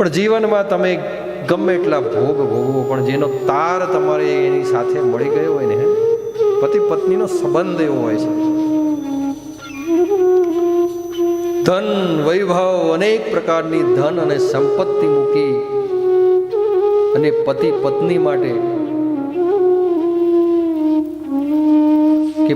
પણ જીવનમાં તમે ગમે એટલા ભોગ ભોગવો, પણ જેનો તાર તમારે એની સાથે મળી ગયો હોય ને, પતિ પત્નીનો સંબંધ એવો હોય છે. ધન, વૈભવ, અનેક પ્રકારની ધન અને સંપત્તિ મૂકી અને પતિ પત્ની માટે કે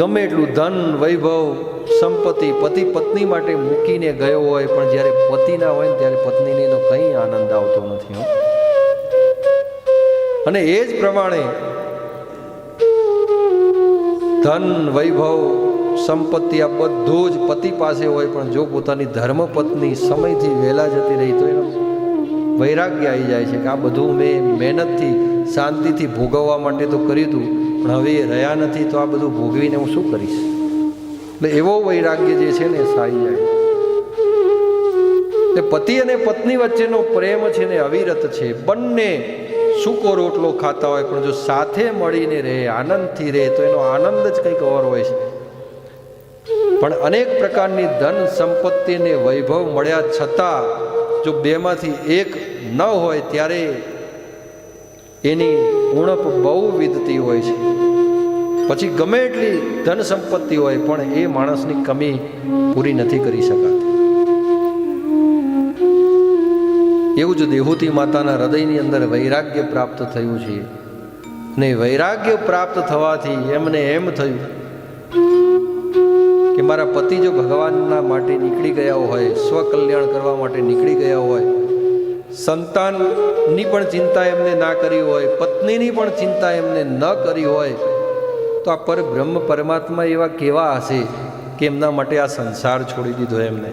ગમે એટલું ધન, વૈભવ સંપત્તિ પતિ પત્ની માટે મૂકીને ગયો હોય, પણ જ્યારે પતિ ના હોય ને ત્યારે પત્નીને એનો કંઈ આનંદ આવતો નથી અને એ જ પ્રમાણે ધન, વૈભવ, સંપત્તિ આ બધું જ પતિ પાસે હોય, પણ જો પોતાની ધર્મ પત્ની સમયથી વહેલા જતી રહી, તો એનો વૈરાગ્ય આવી જાય છે કે આ બધું મેં મહેનતથી, શાંતિથી ભોગવવા માટે તો કર્યું હતું, પણ હવે રહ્યા નથી, તો આ બધું ભોગવીને હું શું કરીશ? એટલે એવો વૈરાગ્ય જે છે ને સાઈ જાય. તે પતિ અને પત્ની વચ્ચેનો પ્રેમ છે ને અવિરત છે. બંને સૂકો રોટલો ખાતા હોય, પણ જો સાથે મળીને રહે, આનંદથી રહે, તો એનો આનંદ જ કંઈક ઓર હોય છે. પણ અનેક પ્રકારની ધન સંપત્તિ અને વૈભવ મળ્યા છતાં, જો બેમાંથી એક ન હોય, ત્યારે એની ઉણપ બહુ વિધતી હોય છે. પછી ગમે એટલી ધન સંપત્તિ હોય, પણ એ માણસની કમી પૂરી નથી કરી શકાતી. એવું જ દેહુતી માતાના હૃદયની અંદર વૈરાગ્ય પ્રાપ્ત થયું છે. ને વૈરાગ્ય પ્રાપ્ત થવાથી એમને એમ થયું કે મારા પતિ જો ભગવાનના માટે નીકળી ગયા હોય, સ્વકલ્યાણ કરવા માટે નીકળી ગયા હોય, સંતાનની પણ ચિંતા એમને ના કરી હોય, પત્નીની પણ ચિંતા એમને ન કરી હોય તો આ પર બ્રહ્મ પરમાત્મા એવા કેવા હશે કે એમના માટે આ સંસાર છોડી દીધો એમને?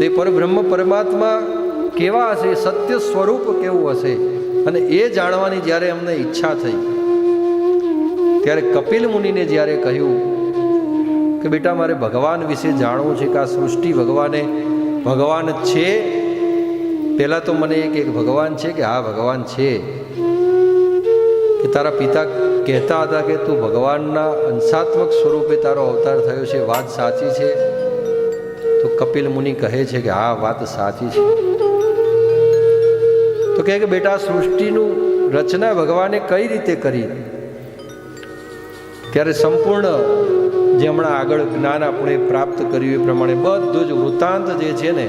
તે પરબ્રહ્મ પરમાત્મા કેવા હશે? સત્ય સ્વરૂપ કેવું હશે? અને એ જાણવાની જ્યારે એમને ઈચ્છા થઈ, ત્યારે કપિલ મુનિને જ્યારે કહ્યું કે, બેટા, મારે ભગવાન વિશે જાણવું છે કે આ સૃષ્ટિ ભગવાને, ભગવાન છે? પહેલાં તો મને એક એક ભગવાન છે કે, હા, ભગવાન છે. કે તારા પિતા કહેતા હતા કે તું ભગવાનના અંશાત્મક સ્વરૂપે તારો અવતાર થયો છે, વાત સાચી છે? તો કપિલ મુનિ કહે છે કે હા, વાત સાચી છે. તો કહે કે બેટા, સૃષ્ટિનું રચના ભગવાને કઈ રીતે કરી? ત્યારે સંપૂર્ણ જે હમણાં આગળ જ્ઞાન આપણે પ્રાપ્ત કર્યું એ પ્રમાણે બધું જ વૃત્તાંત જે છે ને,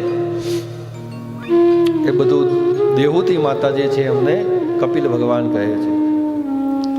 એ બધું દેહુતી માતા જે છે એમને કપિલ ભગવાન કહે છે.